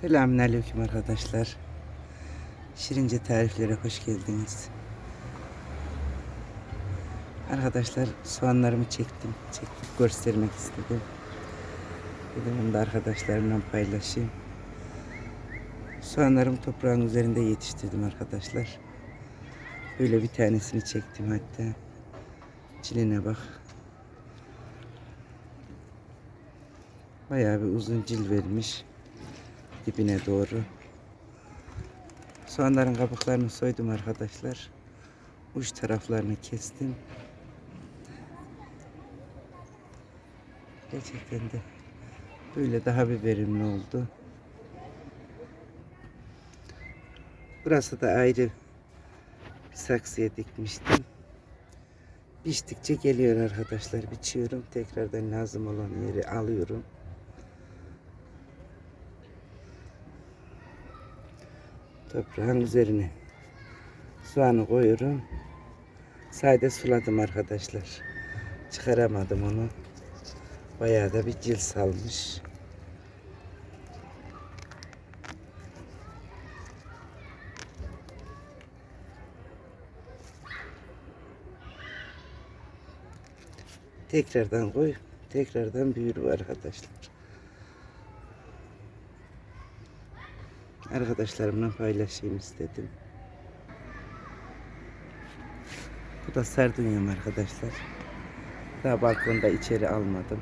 Selamünaleyküm arkadaşlar. Şirince tariflere hoş geldiniz. Arkadaşlar soğanlarımı çektim. Çekip göstermek istedim. Dedim bunu da arkadaşlarımla paylaşayım. Soğanlarımı toprağın üzerinde yetiştirdim arkadaşlar. Böyle bir tanesini çektim hatta. Ciline bak. Bayağı bir uzun cil vermiş dibine doğru. Soğanların kabuklarını soydum arkadaşlar. Uç taraflarını kestim. Gerçekten de böyle daha bir verimli oldu. Burası da ayrı bir saksıya dikmiştim. Biçtikçe geliyor arkadaşlar. Biçiyorum. Tekrardan lazım olan yeri alıyorum. Toprağın üzerine soğanı koyuyorum. Sade suladım arkadaşlar. Çıkaramadım onu. Bayağı da bir cil salmış. Tekrardan koy. Tekrardan büyür arkadaşlar. Arkadaşlarımla paylaşayım istedim. Bu da sardunyam arkadaşlar. Daha balkonda içeri almadım.